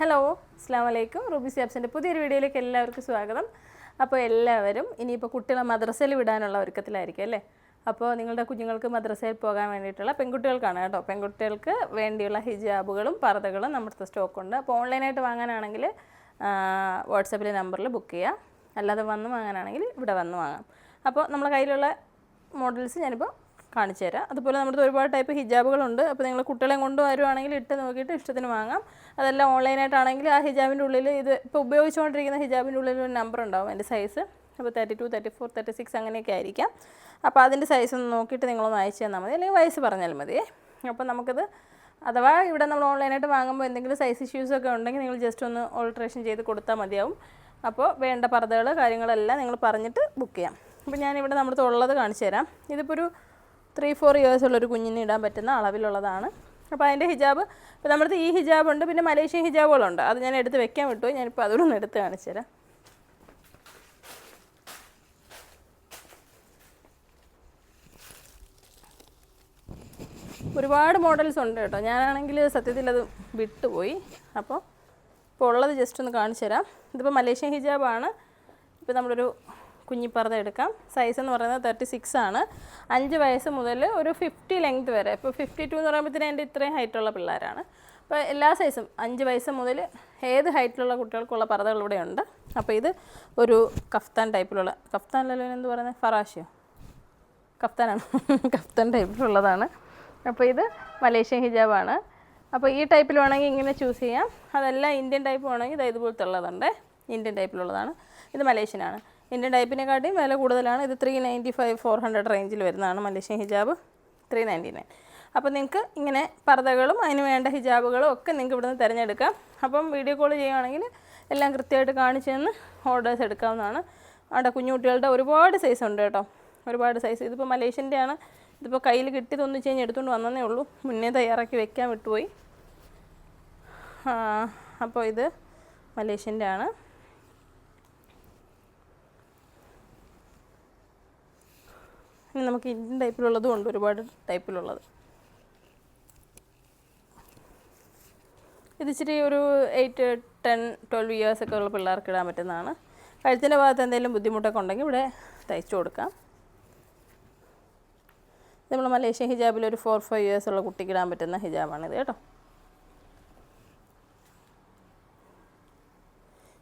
Hello അസ്സാം വലൈക്കും Ruby സാബ്സിന്റെ പുതിയൊരു വീഡിയോയിലേക്ക് എല്ലാവർക്കും സ്വാഗതം. അപ്പോൾ എല്ലാവരും ഇനിയിപ്പോൾ കുട്ടികളെ മദ്രസയിൽ വിടാനുള്ള ഒരുക്കത്തിലായിരിക്കും അല്ലേ? അപ്പോൾ നിങ്ങളുടെ കുഞ്ഞുങ്ങൾക്ക് മദ്രസയിൽ പോകാൻ വേണ്ടിയിട്ടുള്ള പെൺകുട്ടികൾക്കാണ് കേട്ടോ. പെൺകുട്ടികൾക്ക് വേണ്ടിയുള്ള ഹിജാബുകളും പർദ്ദകളും നമ്മുടെ സ്റ്റോക്കുണ്ട്. അപ്പോൾ ഓൺലൈനായിട്ട് വാങ്ങാനാണെങ്കിൽ വാട്സപ്പിലെ നമ്പറിൽ ബുക്ക് ചെയ്യാം. അല്ലാതെ വന്ന് വാങ്ങാനാണെങ്കിൽ ഇവിടെ വന്ന് വാങ്ങാം. അപ്പോൾ നമ്മുടെ കയ്യിലുള്ള മോഡൽസ് ഞാനിപ്പോൾ കാണിച്ചു തരാം. അതുപോലെ നമ്മുടെ ഒരുപാട് ടൈപ്പ് ഹിജാബുകളുണ്ട്. അപ്പോൾ നിങ്ങൾ കുട്ടികളെ കൊണ്ടുവരുവാണെങ്കിൽ ഇട്ട് നോക്കിയിട്ട് ഇഷ്ടത്തിന് വാങ്ങാം. അതെല്ലാം ഓൺലൈനായിട്ടാണെങ്കിൽ ആ ഹിജാബിന്റെ ഉള്ളിൽ ഇത് ഇപ്പോൾ ഉപയോഗിച്ചുകൊണ്ടിരിക്കുന്ന ഹിജാബിന്റെ ഉള്ളിൽ ഒരു നമ്പർ ഉണ്ടാവും എന്റെ സൈസ് അപ്പോൾ thirty two thirty four thirty six അങ്ങനെയൊക്കെ ആയിരിക്കാം. അപ്പോൾ അതിന്റെ സൈസ് ഒന്ന് നോക്കിയിട്ട് നിങ്ങളൊന്ന് അയച്ചു തന്നാൽ മതി. അല്ലെങ്കിൽ വയസ്സ് പറഞ്ഞാൽ മതി. അപ്പോൾ നമുക്കത് അഥവാ ഇവിടെ നമ്മൾ ഓൺലൈനായിട്ട് വാങ്ങുമ്പോൾ എന്തെങ്കിലും സൈസ് ഇഷ്യൂസ് ഒക്കെ ഉണ്ടെങ്കിൽ നിങ്ങൾ ജസ്റ്റ് ഒന്ന് ഓൾട്രേഷൻ ചെയ്ത് കൊടുത്താൽ മതിയാവും. അപ്പോൾ വേണ്ട പർദ്ദകൾ കാര്യങ്ങളെല്ലാം നിങ്ങൾ പറഞ്ഞിട്ട് ബുക്ക് ചെയ്യാം. അപ്പോൾ ഞാനിവിടെ നമ്മുടെ ഉള്ളത് കാണിച്ചു തരാം. ഇതിപ്പോൾ ഒരു ത്രീ ഫോർ ഇയേഴ്സ് ഉള്ളൊരു കുഞ്ഞിന് ഇടാൻ പറ്റുന്ന അളവിലുള്ളതാണ്. അപ്പോൾ അതിന്റെ ഹിജാബ് ഇപ്പോൾ നമ്മുടെ ഈ ഹിജാബ് ഉണ്ട് പിന്നെ മലേഷ്യൻ ഹിജാബുകളുണ്ട്. അത് ഞാൻ എടുത്ത് വെക്കാൻ വിട്ടു ഞാനിപ്പോൾ അതുകൂടെ ഒന്ന് എടുത്ത് കാണിച്ചു തരാം. ഒരുപാട് മോഡൽസ് ഉണ്ട് കേട്ടോ. ഞാനാണെങ്കിൽ സത്യത്തിൽ അത് വിട്ടുപോയി. അപ്പോൾ ഇപ്പോൾ ഉള്ളത് ജസ്റ്റ് ഒന്ന് കാണിച്ചു തരാം. ഇതിപ്പോൾ മലേഷ്യൻ ഹിജാബാണ്. ഇപ്പോൾ നമ്മളൊരു കുഞ്ഞിപ്പറത എടുക്കാം. സൈസ് എന്ന് പറയുന്നത് തേർട്ടി സിക്സ് ആണ്. അഞ്ച് വയസ്സ് മുതൽ ഒരു ഫിഫ്റ്റി ലെങ്ത് വരെ. ഇപ്പോൾ ഫിഫ്റ്റി ടു എന്ന് പറയുമ്പോഴത്തേനും എന്റെ ഇത്രയും ഹൈറ്റുള്ള പിള്ളേരാണ്. അപ്പോൾ എല്ലാ സൈസും അഞ്ച് വയസ്സ് മുതൽ ഏത് ഹൈറ്റിലുള്ള കുട്ടികൾക്കുള്ള പറതകൾ ഇവിടെ ഉണ്ട്. അപ്പോൾ ഇത് ഒരു കഫ്താൻ ടൈപ്പിലുള്ള കഫ്താനല്ലോ എന്ത് പറയുന്നത് ഫറാഷിയോ കഫ്താനാണ്. കഫ്താൻ ടൈപ്പിലുള്ളതാണ് അപ്പോൾ ഇത് മലേഷ്യൻ ഹിജാബാണ് അപ്പോൾ ഈ ടൈപ്പിൽ വേണമെങ്കിൽ ഇങ്ങനെ ചൂസ് ചെയ്യാം. അതല്ല ഇന്ത്യൻ ടൈപ്പ് വേണമെങ്കിൽ ഇത് ഇതുപോലത്തെ ഉള്ളതുണ്ട്. ഇന്ത്യൻ ടൈപ്പിലുള്ളതാണ് ഇത് മലേഷ്യനാണ്. ഇന്ത്യൻ ടൈപ്പിനെക്കാട്ടിയും വില കൂടുതലാണ്. ഇത് three ninety five four hundred റേഞ്ചിൽ വരുന്നതാണ് മലേഷ്യൻ ഹിജാബ്. ത്രീ നയന്റി നയൻ അപ്പോൾ നിങ്ങൾക്ക് ഇങ്ങനെ പർദ്ദകളും അതിന് വേണ്ട ഹിജാബുകളും ഒക്കെ നിങ്ങൾക്ക് ഇവിടുന്ന് തിരഞ്ഞെടുക്കാം. അപ്പം വീഡിയോ കോൾ ചെയ്യുകയാണെങ്കിൽ എല്ലാം കൃത്യമായിട്ട് കാണിച്ചു തന്ന് ഓർഡേഴ്സ് എടുക്കാവുന്നതാണ്. അവിടെ കുഞ്ഞു കുട്ടികളുടെ ഒരുപാട് സൈസ് ഉണ്ട് കേട്ടോ. ഒരുപാട് സൈസ് ഇതിപ്പോൾ മലേഷ്യന്റെ ആണ്. ഇതിപ്പോൾ കയ്യിൽ കിട്ടി കിട്ടിയതൊന്നും കഴിഞ്ഞാൽ എടുത്തുകൊണ്ട് വന്നതേ ഉള്ളൂ. മുന്നേ തയ്യാറാക്കി വെക്കാൻ വിട്ടുപോയി. അപ്പോൾ ഇത് മലേഷ്യന്റെ ആണ്. നമുക്ക് ഇന്ത്യൻ ടൈപ്പിലുള്ളതും ഉണ്ട് ഒരുപാട് ടൈപ്പിലുള്ളത്. ഇത് ഒരു എയ്റ്റ് ടെൻ ട്വൽവ് ഇയേഴ്സ് ഒക്കെ ഉള്ള പിള്ളേർക്ക് ഇടാൻ പറ്റുന്നതാണ്. കഴുത്തിന്റെ ഭാഗത്ത് എന്തെങ്കിലും ബുദ്ധിമുട്ടൊക്കെ ഉണ്ടെങ്കിൽ ഇവിടെ തയ്ച്ചു കൊടുക്കാം. നമ്മൾ മലേഷ്യൻ ഹിജാബിൽ ഒരു ഫോർ ഫൈവ് ഇയേഴ്സ് ഉള്ള കുട്ടിക്ക് ഇടാൻ പറ്റുന്ന ഹിജാബാണിത് കേട്ടോ.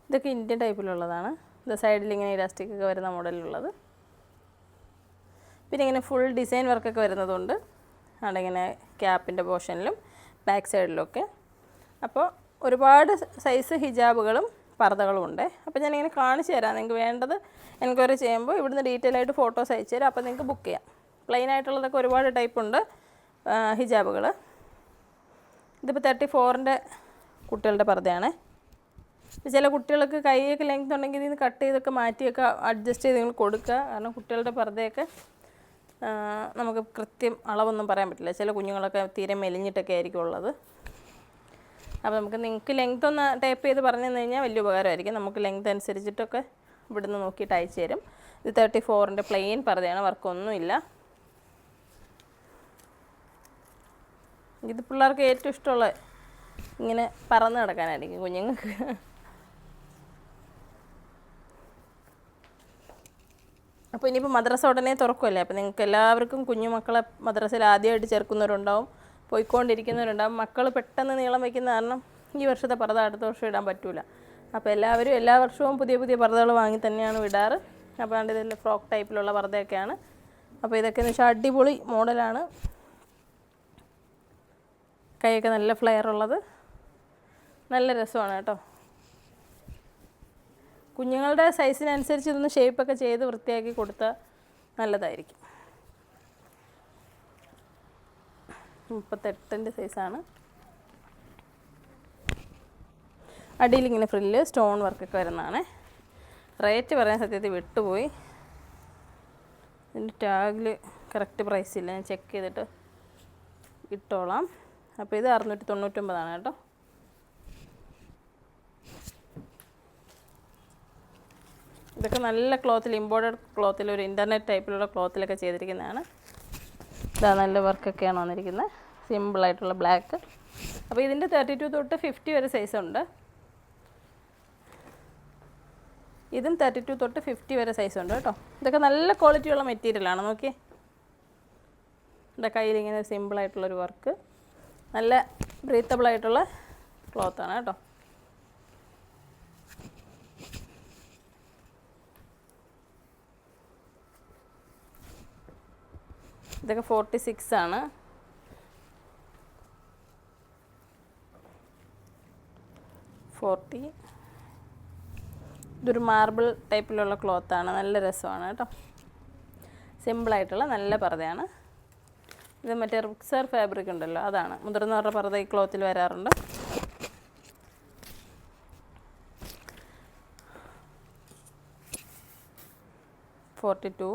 ഇതൊക്കെ ഇന്ത്യൻ ടൈപ്പിലുള്ളതാണ്. ഇത് സൈഡിൽ ഇങ്ങനെ ഇലാസ്റ്റിക് ഒക്കെ വരുന്ന മോഡലിലുള്ളത് പിന്നെ ഇങ്ങനെ ഫുൾ ഡിസൈൻ വർക്കൊക്കെ വരുന്നതുകൊണ്ട് അവിടെ ഇങ്ങനെ ക്യാപ്പിന്റെ പോർഷനിലും ബാക്ക് സൈഡിലൊക്കെ അപ്പോൾ ഒരുപാട് സൈസ് ഹിജാബുകളും പർദ്ദകളും ഉണ്ട്. അപ്പോൾ ഞാനിങ്ങനെ കാണിച്ചു തരാം. നിങ്ങൾക്ക് വേണ്ടത് എൻക്വയറി ചെയ്യുമ്പോൾ ഇവിടുന്ന് ഡീറ്റെയിൽ ആയിട്ട് ഫോട്ടോസ് അയച്ചു തരാം. അപ്പോൾ നിങ്ങൾക്ക് ബുക്ക് ചെയ്യാം. പ്ലെയിൻ ആയിട്ടുള്ളതൊക്കെ ഒരുപാട് ടൈപ്പ് ഉണ്ട് ഹിജാബുകൾ ഇതിപ്പോൾ തേർട്ടി ഫോറിന്റെ കുട്ടികളുടെ പർദ്ദയാണ്. ചില കുട്ടികൾക്ക് കൈയൊക്കെ ലെങ്ത് ഉണ്ടെങ്കിൽ ഇതിൽ നിന്ന് കട്ട് ചെയ്തൊക്കെ മാറ്റിയൊക്കെ അഡ്ജസ്റ്റ് ചെയ്ത് നിങ്ങൾ കൊടുക്കുക. കാരണം കുട്ടികളുടെ പർദ്ദയൊക്കെ നമുക്ക് കൃത്യം അളവൊന്നും പറയാൻ പറ്റില്ല. ചില കുഞ്ഞുങ്ങളൊക്കെ തീരെ മെലിഞ്ഞിട്ടൊക്കെ ആയിരിക്കും ഉള്ളത്. അപ്പോൾ നമുക്ക് നിങ്ങൾക്ക് ലെങ്ത് ഒന്ന് ടൈപ്പ് ചെയ്ത് പറഞ്ഞു തന്നു കഴിഞ്ഞാൽ വലിയ ഉപകാരമായിരിക്കും. നമുക്ക് ലെങ്ത് അനുസരിച്ചിട്ടൊക്കെ ഇവിടുന്ന് നോക്കിയിട്ട് അയച്ചു തരും. ഇത് തേർട്ടി ഫോറിന്റെ പ്ലെയിൻ പർദ്ദയാണ്. വർക്കൊന്നുമില്ല ഇത് പിള്ളേർക്ക് ഏറ്റവും ഇഷ്ടമുള്ള ഇങ്ങനെ പറന്ന് കിടക്കാനായിരിക്കും കുഞ്ഞുങ്ങൾക്ക്. അപ്പോൾ ഇനിയിപ്പോൾ മദ്രസ ഉടനെ തുറക്കുമല്ലേ അപ്പോൾ നിങ്ങൾക്ക് എല്ലാവർക്കും കുഞ്ഞു മക്കളെ മദ്രസയിൽ ആദ്യമായിട്ട് ചേർക്കുന്നവരുണ്ടാവും പോയിക്കൊണ്ടിരിക്കുന്നവരുണ്ടാവും. മക്കൾ പെട്ടെന്ന് നീളം വയ്ക്കുന്ന കാരണം ഈ വർഷത്തെ പർദ്ദ അടുത്ത വർഷം ഇടാൻ പറ്റൂല. അപ്പോൾ എല്ലാവരും എല്ലാ വർഷവും പുതിയ പുതിയ പർദ്ദകൾ വാങ്ങി തന്നെയാണ് വിടാറ് അപ്പോൾ അതിന്റെ ഇതിൽ ഫ്രോക്ക് ടൈപ്പിലുള്ള പർദ്ദയൊക്കെയാണ്. അപ്പോൾ ഇതൊക്കെ എന്ന് വെച്ചാൽ അടിപൊളി മോഡലാണ്. കൈയൊക്കെ നല്ല ഫ്ലെയർ ഉള്ളത്. നല്ല രസമാണ് കേട്ടോ. കുഞ്ഞുങ്ങളുടെ സൈസിനനുസരിച്ച് ഇതൊന്ന് ഷേപ്പൊക്കെ ചെയ്ത് വൃത്തിയാക്കി കൊടുത്താൽ നല്ലതായിരിക്കും. മുപ്പത്തെട്ടിന്റെ സൈസാണ് അടിയിലിങ്ങനെ ഫ്രില്ല് സ്റ്റോൺ വർക്കൊക്കെ വരുന്നതാണ്. റേറ്റ് പറയാൻ സത്യത്തിൽ വിട്ടുപോയി. ഇതിന്റെ ടാഗിൽ കറക്റ്റ് പ്രൈസ് ഇല്ല. ഞാൻ ചെക്ക് ചെയ്തിട്ട് ഇട്ടോളാം. അപ്പോൾ ഇത് അറുന്നൂറ്റി തൊണ്ണൂറ്റൊമ്പതാണ് കേട്ടോ. ഇതൊക്കെ നല്ല ക്ലോത്തിൽ ഇമ്പോർട്ടഡ് ക്ലോത്തിൽ ഒരു ഇന്റർനെറ്റ് ടൈപ്പിലുള്ള ക്ലോത്തിലൊക്കെ ചെയ്തിരിക്കുന്നതാണ്. ഇതാ നല്ല വർക്കൊക്കെയാണ് വന്നിരിക്കുന്നത്. സിമ്പിളായിട്ടുള്ള ബ്ലാക്ക് അപ്പോൾ ഇതിന്റെ തേർട്ടി ടു തൊട്ട് ഫിഫ്റ്റി വരെ സൈസ് ഉണ്ട്. ഇതും തേർട്ടി ടു തൊട്ട് ഫിഫ്റ്റി വരെ സൈസ് ഉണ്ട് കേട്ടോ. ഇതൊക്കെ നല്ല ക്വാളിറ്റിയുള്ള മെറ്റീരിയലാണ് നോക്കി. എന്റെ കയ്യിൽ ഇങ്ങനെ സിമ്പിളായിട്ടുള്ളൊരു വർക്ക് നല്ല ബ്രീത്തബിളായിട്ടുള്ള ക്ലോത്താണ് കേട്ടോ. ഇതൊക്കെ ഫോർട്ടി സിക്സ് ആണ്. ഫോർട്ടി ഇതൊരു മാർബിൾ ടൈപ്പിലുള്ള ക്ലോത്ത് ആണ്. നല്ല രസമാണ് കേട്ടോ. സിമ്പിളായിട്ടുള്ള നല്ല പർദ്ദയാണ്. ഇത് മറ്റേ റുക്സർ ഫാബ്രിക് ഉണ്ടല്ലോ അതാണ്. മുതിർന്നവരുടെ പർദ്ദ ഈ ക്ലോത്തിൽ വരാറുണ്ട്. ഫോർട്ടി ടു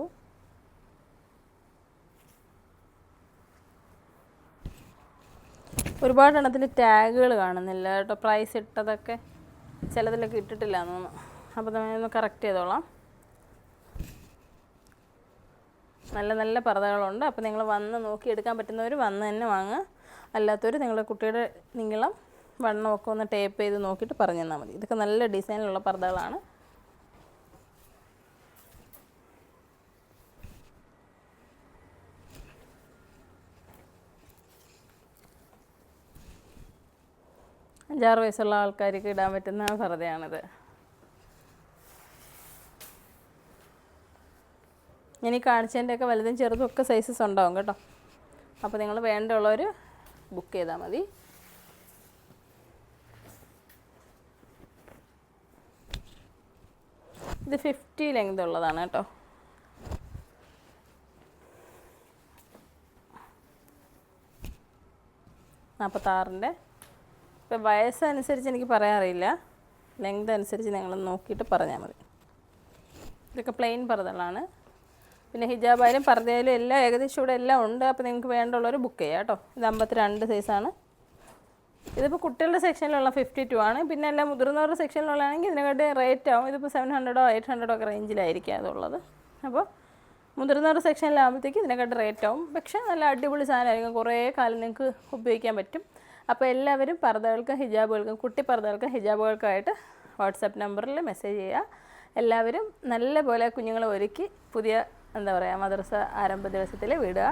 ഒരുപാട് ടാഗുകൾ കാണുന്നില്ല കേട്ടോ. പ്രൈസ് ഇട്ടതൊക്കെ ചിലതിലൊക്കെ ഇട്ടിട്ടില്ല എന്ന് തോന്നുന്നു അപ്പോൾ ഒന്ന് കറക്റ്റ് ചെയ്തോളാം. നല്ല നല്ല പർദ്ദകളുണ്ട്. അപ്പോൾ നിങ്ങൾ വന്ന് നോക്കി എടുക്കാൻ പറ്റുന്നവർ വന്ന് തന്നെ വാങ്ങുക. അല്ലാത്തവർ നിങ്ങളുടെ കുട്ടിയുടെ നീളം വണ്ണമൊക്കെ ഒന്ന് ടേപ്പ് ചെയ്ത് നോക്കിയിട്ട് പറഞ്ഞു തന്നാൽ മതി. ഇതൊക്കെ നല്ല ഡിസൈനിലുള്ള പർദ്ദകളാണ്. അഞ്ചാറ് വയസ്സുള്ള ആൾക്കാർക്ക് ഇടാൻ പറ്റുന്ന പർദ്ദയാണിത് ഇനി കാണിച്ചതിന്റെ കാണിച്ചതിന്റെയൊക്കെ വലുതും ചെറുതും ഒക്കെ സൈസസ് ഉണ്ടാവും കേട്ടോ. അപ്പോൾ നിങ്ങൾ വേണ്ടുള്ളവർ ബുക്ക് ചെയ്താൽ മതി. ഇത് ഫിഫ്റ്റി ലെങ്ത് ഉള്ളതാണ് കേട്ടോ. നാൽപ്പത്താറിന്റെ ഇപ്പം വയസ്സനുസരിച്ച് എനിക്ക് പറയാൻ അറിയില്ല ലെങ്ത് അനുസരിച്ച് നിങ്ങൾ നോക്കിയിട്ട് പറഞ്ഞാൽ മതി. ഇതൊക്കെ പ്ലെയിൻ പർദ്ദകളാണ് പിന്നെ ഹിജാബായാലും പർദ്ദയായാലും എല്ലാം ഏകദേശം ഇവിടെ എല്ലാം ഉണ്ട്. അപ്പോൾ നിങ്ങൾക്ക് വേണ്ടുള്ളവർ ബുക്ക് ചെയ്യാം കേട്ടോ. ഇത് അമ്പത്തിരണ്ട് സൈസാണ് ഇതിപ്പോൾ കുട്ടികളുടെ സെക്ഷനിലുള്ള ഫിഫ്റ്റി ടു ആണ്. പിന്നെ എല്ലാം മുതിർന്നവരുടെ സെക്ഷനിലുള്ളതാണെങ്കിൽ ഇതിനെക്കാട്ടി റേറ്റ് ആവും. ഇതിപ്പോൾ സെവൻ ഹൺഡ്രഡോ എയ്റ്റ് ഹൺഡ്രഡോ ഒക്കെ റേഞ്ചിലായിരിക്കും അതുള്ളത്. അപ്പോൾ മുതിർന്നവരുടെ സെക്ഷനിലാകുമ്പോഴത്തേക്ക് ഇതിനെക്കാട്ടി റേറ്റ് ആവും. പക്ഷേ നല്ല അടിപൊളി സാധനമായിരിക്കും. കുറേ കാലം നിങ്ങൾക്ക് ഉപയോഗിക്കാൻ പറ്റും. അപ്പോൾ എല്ലാവരും പർദ്ദകൾക്കും ഹിജാബുകൾക്കും കുട്ടി പർദ്ദകൾക്കും ഹിജാബുകൾക്കുമായിട്ട് വാട്സാപ്പ് നമ്പറിൽ മെസ്സേജ് ചെയ്യുക. എല്ലാവരും നല്ല പോലെ കുഞ്ഞുങ്ങളെ ഒരുക്കി പുതിയ എന്താ പറയുക മദ്രസ ആരംഭ ദിവസത്തിൽ വിടുക.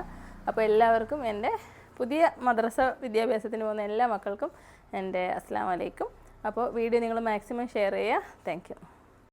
അപ്പോൾ എല്ലാവർക്കും എന്റെ പുതിയ മദ്രസ വിദ്യാഭ്യാസത്തിന് പോകുന്ന എല്ലാ മക്കൾക്കും എന്റെ അസ്സാം വലൈക്കും അപ്പോൾ വീഡിയോ നിങ്ങൾ മാക്സിമം ഷെയർ ചെയ്യുക. താങ്ക്